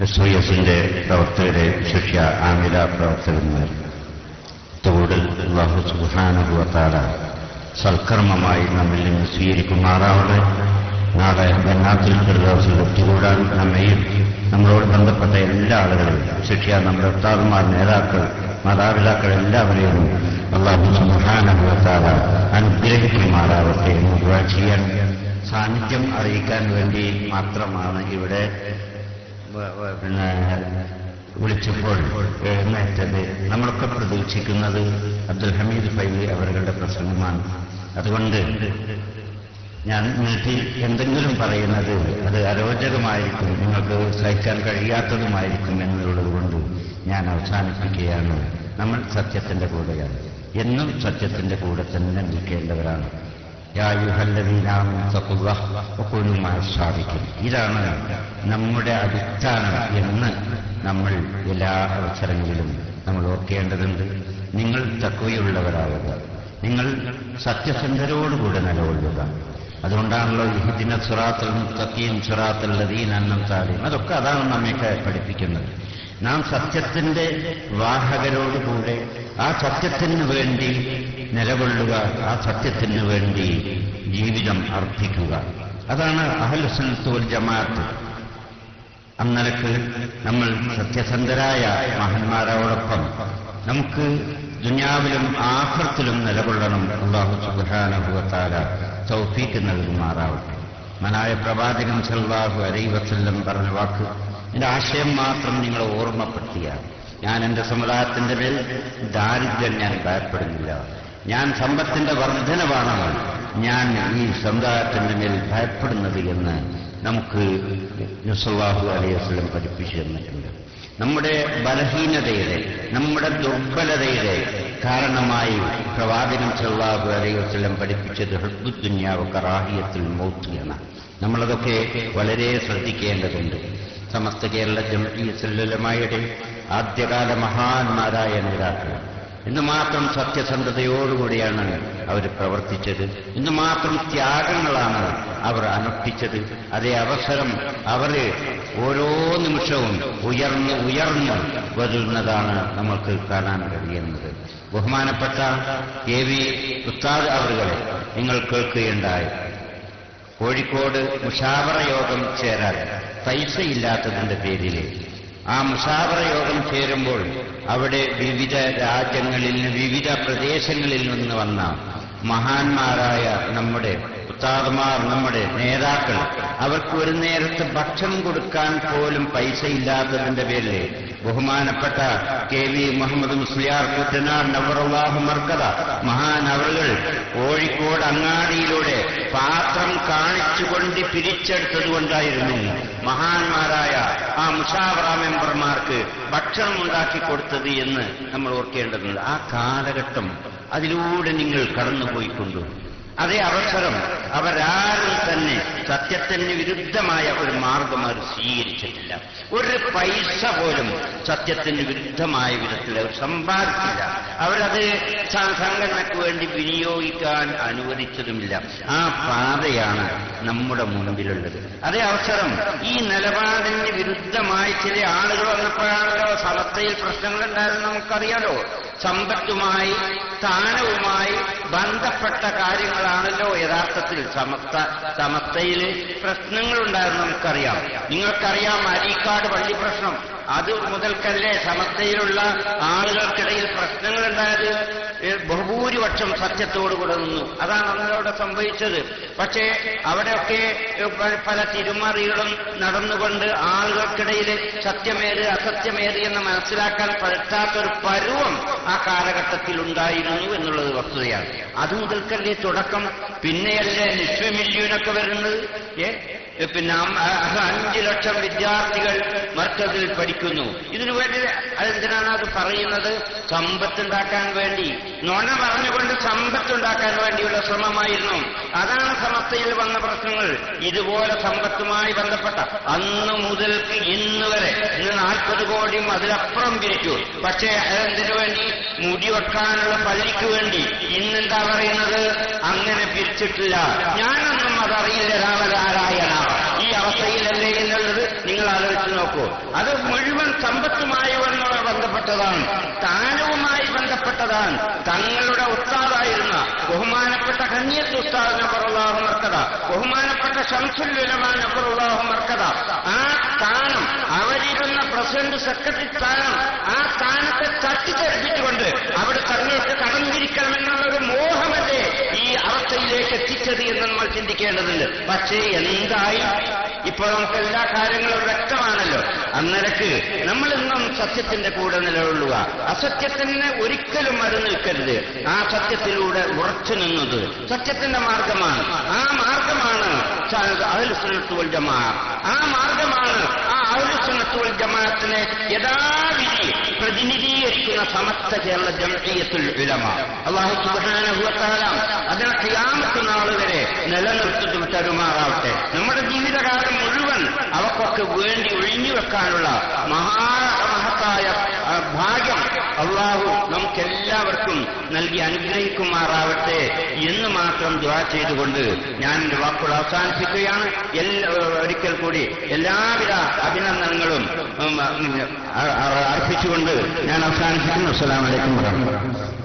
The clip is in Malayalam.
എസ് വി എസിന്റെ പ്രവർത്തകരെ ശിഷ്യ ആമില പ്രവർത്തകന്മാർ അള്ളാഹു സുഹാനുഭവത്താല സൽക്കർമ്മമായി നമ്മിൽ നിന്ന് സ്വീകരിക്കുമാറാവട്ടെ. നാളെ ബന്നാത്തിൽ ഫിർദൗസിൽ ഒത്തുകൂടാൻ നമ്മയും നമ്മളോട് ബന്ധപ്പെട്ട എല്ലാ ആളുകളും ശിക്ഷ നമ്മുടെ ഉസ്താദന്മാർ നേതാക്കൾ മാതാപിതാക്കൾ എല്ലാവരെയും അള്ളാഹു സുഹാനുഭവത്താല അനുഗ്രഹിക്കുമാറാവട്ടെ എന്ന് ചെയ്യാൻ സാന്നിധ്യം അറിയിക്കാൻ വേണ്ടി മാത്രമാണ് ഇവിടെ പിന്നെ വിളിച്ചപ്പോൾ എഴുന്നേറ്റത്. നമ്മളൊക്കെ പ്രതീക്ഷിക്കുന്നത് അബ്ദുൽ ഹമീദ് ഫൈലി അവരുടെ പ്രസംഗമാണ്. അതുകൊണ്ട് ഞാൻ വീട്ടിൽ എന്തെങ്കിലും പറയുന്നത് അത് അരോചകമായിരിക്കും നിങ്ങൾക്ക് സഹിക്കാൻ കഴിയാത്തതുമായിരിക്കും എന്നുള്ളത് കൊണ്ട് ഞാൻ അവസാനിപ്പിക്കുകയാണ്. നമ്മൾ സത്യത്തിന്റെ കൂടെയാണ്. എന്നും സത്യത്തിന്റെ കൂടെ തന്നെ നിൽക്കേണ്ടവരാണ്. ഇതാണ് നമ്മുടെ അടിസ്ഥാനം എന്ന് നമ്മൾ എല്ലാ അവസരങ്ങളിലും നമ്മൾ ഓർക്കേണ്ടതുണ്ട്. നിങ്ങൾ തക്കവയുള്ളവരാവുക നിങ്ങൾ സത്യസന്ധരോടുകൂടെ നിലകൊള്ളുക. അതുകൊണ്ടാണല്ലോ ഇഹിദിന സുറാത്തൽ മുത്തഖീൻ സുറാത്തൽ ലദീൻ അന്നം താലീം അതൊക്കെ അതാണ് നമ്മയൊക്കെ പഠിപ്പിക്കുന്നത്. നാം സത്യത്തിന്റെ വാഹകരോടുകൂടെ ആ സത്യത്തിന് വേണ്ടി നിലകൊള്ളുക ആ സത്യത്തിന് വേണ്ടി ജീവിതം അർപ്പിക്കുക അതാണ് അഹലുസനത്തോൽ ജമാഅത്ത്. അന്നലക്ക് നമ്മൾ സത്യസന്ധരായ മഹന്മാരോടൊപ്പം നമുക്ക് ദുനിയാവിലും ആഹൃത്തിലും നിലകൊള്ളണം. അള്ളാഹു സുബാനുഭവത്താല തൗഫീക്ക് നൽകുമാറാവട്ടെ. മനായ പ്രവാചകൻ സല്ലാഹു അലൈ വസല്ലം പറഞ്ഞ വാക്ക് എന്റെ ആശയം മാത്രം നിങ്ങളെ ഓർമ്മപ്പെടുത്തിയാണ് ഞാൻ എന്റെ സമുദായത്തിന്റെ മേൽ ദാരിദ്ര്യം ഞാൻ ഭയപ്പെടുന്നില്ല. ഞാൻ സമ്പത്തിന്റെ വർധനവാണ് ഞാൻ ഈ സമുദായത്തിന്റെ മേൽ ഭയപ്പെടുന്നത് എന്ന് നമുക്ക് നുസല്ലാഹു അലൈഹിസ്ലം പഠിപ്പിച്ചു തന്നിട്ടുണ്ട്. നമ്മുടെ ബലഹീനതയുടെ നമ്മുടെ ദുർബലതയുടെ കാരണമായി പ്രവാചകൻ സല്ലാഹു അലൈഹിസ്ലം പഠിപ്പിച്ചത് ഹൃദുദ്ദുന്യാവ് കറാഹിയത്തിൽ മൗത്ത് എന്ന നമ്മളതൊക്കെ വളരെ ശ്രദ്ധിക്കേണ്ടതുണ്ട്. സമസ്ത കേരള ജമീസുലമായുടെ ആദ്യകാല മഹാന്മാരായ നേതാക്കൾ. ഇന്ന് മാത്രം സത്യസന്ധതയോടുകൂടിയാണ് അവർ പ്രവർത്തിച്ചത്. ഇന്ന് മാത്രം ത്യാഗങ്ങളാണ് അവർ അനുഷ്ഠിച്ചത് അതേ അവസരം അവർ ഓരോ നിമിഷവും ഉയർന്ന് ഉയർന്ന് വരുന്നതാണ് നമ്മൾക്ക് കാണാൻ കഴിയുന്നത്. ബഹുമാനപ്പെട്ട കെ വി ഉസ്താദ് അവറുകളെ നിങ്ങൾ കേൾക്കുകയുണ്ടായി. കോഴിക്കോട് മുഷാവറ യോഗം ചേരാൻ പൈസയില്ലാത്തതിന്റെ പേരിൽ ആ മുഷാവറ യോഗം ചേരുമ്പോൾ അവിടെ വിവിധ രാജ്യങ്ങളിൽ നിന്ന് വിവിധ പ്രദേശങ്ങളിൽ നിന്ന് വന്ന മഹാന്മാരായ നമ്മുടെ ഉത്താദമാർ നമ്മുടെ നേതാക്കൾ. അവർക്ക് ഒരു നേരത്തെ ഭക്ഷണം കൊടുക്കാൻ പോലും പൈസ ഇല്ലാത്തതിന്റെ പേരിൽ ബഹുമാനപ്പെട്ട കെ വി മുഹമ്മദ് മുസ്ലിയാർ കുട്ടനാട് നവറുല്ലാഹു മർക്കത മഹാൻ അവറുകൾ കോഴിക്കോട് അങ്ങാടിയിലൂടെ പാത്രം കാണിച്ചുകൊണ്ട് പിരിച്ചെടുത്തതുകൊണ്ടായിരുന്നു മഹാന്മാരായ ആ മുഷാവറ മെമ്പർമാർക്ക് ഭക്ഷണം ഉണ്ടാക്കി കൊടുത്തത് എന്ന് നമ്മൾ ഓർക്കേണ്ടതുണ്ട്. ആ കാലഘട്ടം അതിലൂടെ നിങ്ങൾ കടന്നുപോയിക്കൊണ്ടു. അതേ അവസരം അവരാരും തന്നെ സത്യത്തിന് വിരുദ്ധമായ ഒരു മാർഗം അവർ സ്വീകരിച്ചിട്ടില്ല. ഒരു പൈസ പോലും സത്യത്തിന് വിരുദ്ധമായ വിധത്തിൽ അവർ സമ്പാദിച്ചില്ല. അവരത് സംഘടനയ്ക്ക് വേണ്ടി വിനിയോഗിക്കാൻ അനുവദിച്ചതുമില്ല. ആ പാതയാണ് നമ്മുടെ മുൻപിലുള്ളത്. അതേ അവസരം ഈ നിലപാടിന് വിരുദ്ധമായി ചില ആളുകൾ വന്നപ്പോഴാണല്ലോ സമസ്തയിൽ പ്രശ്നങ്ങളുണ്ടായിരുന്നു നമുക്കറിയാലോ. സമ്പത്തുമായി സ്ഥാനവുമായി ബന്ധപ്പെട്ട കാര്യങ്ങളാണല്ലോ യഥാർത്ഥത്തിൽ സമസ്ത സമസ്തയിൽ പ്രശ്നങ്ങളുണ്ടായിരുന്നു നമുക്കറിയാം. നിങ്ങൾക്കറിയാം അരീക്കാട് പള്ളി പ്രശ്നം. അത് മുതൽക്കല്ലേ സമസ്തയിലുള്ള ആളുകൾക്കിടയിൽ പ്രശ്നങ്ങളുണ്ടായത്? ഏ, ബഹുഭൂരിപക്ഷം സത്യത്തോടുകൂടെ നിന്നു അതാണ് അന്നവിടെ സംഭവിച്ചത്. പക്ഷേ അവിടെയൊക്കെ പല തിരുമറികളും നടന്നുകൊണ്ട് ആളുകൾക്കിടയിൽ സത്യമേത് അസത്യമേത് എന്ന് മനസ്സിലാക്കാൻ പറ്റാത്തൊരു പരുവം ആ കാലഘട്ടത്തിൽ ഉണ്ടായിരുന്നു എന്നുള്ളത് വസ്തുതയാണ്. അത് മുതൽക്കല്ലേ തുടക്കം? പിന്നെയല്ലേ നിശ്വമില്യൂനൊക്കെ വരുന്നത്? ഏ, പിന്നെ അഞ്ചു ലക്ഷം വിദ്യാർത്ഥികൾ മർക്കസിൽ പഠിക്കുന്നു. ഇതിനു വേണ്ടി അതെന്തിനാണ് അത് പറയുന്നത്? സമ്പത്തുണ്ടാക്കാൻ വേണ്ടി. നുണ പറഞ്ഞുകൊണ്ട് സമ്പത്തുണ്ടാക്കാൻ വേണ്ടിയുള്ള ശ്രമമായിരുന്നു. അതാണ് സമസ്തയിൽ വന്ന പ്രശ്നങ്ങൾ. ഇതുപോലെ സമ്പത്തുമായി ബന്ധപ്പെട്ട അന്ന് മുതൽക്ക് ഇന്ന് വരെ ഇന്ന് നാൽപ്പത് കോടിയും അതിലപ്പുറം പിരിച്ചു. പക്ഷേ അതെന്തിനു വേണ്ടി? മുടി വെക്കാനുള്ള പള്ളിക്ക് വേണ്ടി. ഇന്നെന്താ പറയുന്നത്? അങ്ങനെ പിരിച്ചിട്ടില്ല. ഞാനൊന്നും അതറിയില്ല രാമനാരായണ. നോക്കൂ അത് മുഴുവൻ സമ്പത്തുമായി വന്നുള്ള ബന്ധപ്പെട്ടതാണ്. താനവുമായി ബന്ധപ്പെട്ടതാണ്. തങ്ങളുടെ ഉസ്താദായിരുന്ന ബഹുമാനപ്പെട്ട കന്യത്ത് ഉസ്താദ് നബറുള്ളാഹു മർക്കത ബഹുമാനപ്പെട്ട ഷംസുല്ലുലമാൻ നബറുള്ളാഹു മർക്കത ആ സ്ഥാനം അവരിരുന്ന പ്രസിഡന്റ് സെക്രട്ടറി സ്ഥാനം ആ സ്ഥാനത്തെ തട്ടിത്തെറിപ്പിച്ചുകൊണ്ട് അവിടെ തങ്ങൾക്ക് കടന്നിരിക്കണമെന്നുള്ള ഒരു മോഹമല്ലേ ഈ അവസ്ഥയിലേക്ക് എത്തിച്ചത് എന്ന് നമ്മൾ ചിന്തിക്കേണ്ടതുണ്ട്. പക്ഷേ എന്തായി? ഇപ്പോൾ നമുക്ക് എല്ലാ കാര്യങ്ങളും വ്യക്തമാണല്ലോ. അന്നരക്ക് നമ്മൾ ഇന്നും സത്യത്തിന്റെ കൂടെ നിലകൊള്ളുക. അസത്യത്തിന് ഒരിക്കലും മറു നിൽക്കരുത്. ആ സത്യത്തിലൂടെ ഉറച്ചു നിന്നത് സത്യത്തിന്റെ മാർഗമാണ്. ആ മാർഗമാണ് അഹലുസുന്നത്തുൽ ജമാ ആ മാർഗമാണ് ആ അഹലുസുന്നത്തുൽ ജമാഅത്തിനെ യഥാവിധി പ്രതിനിധീകരിക്കുന്ന സമസ്ത കേരള ജംഇയ്യത്തുൽ ഉലമ. അള്ളാഹു വതആല അതിനെ ഖിയാമത്ത് നാൾ വരെ നിലനിർത്തിട്ട് തരുമാറാവട്ടെ. നമ്മുടെ അവക്കൊക്കെ വേണ്ടി ഒഴിഞ്ഞു വെക്കാനുള്ള മഹാ മഹത്തായ ഭാഗ്യം അള്ളാഹു നമുക്കെല്ലാവർക്കും നൽകി അനുഗ്രഹിക്കുമാറാവട്ടെ എന്ന് മാത്രം ദ്വാ ചെയ്തുകൊണ്ട് ഞാൻ എന്റെ വാക്കുകൾ അവസാനിപ്പിക്കുകയാണ്. ഒരിക്കൽ കൂടി എല്ലാവിധ അഭിനന്ദനങ്ങളും അർപ്പിച്ചുകൊണ്ട് ഞാൻ അവസാനിപ്പിക്കുന്നു. അസ്സലാമലൈക്കും വറഹ്മത്തുള്ളാഹി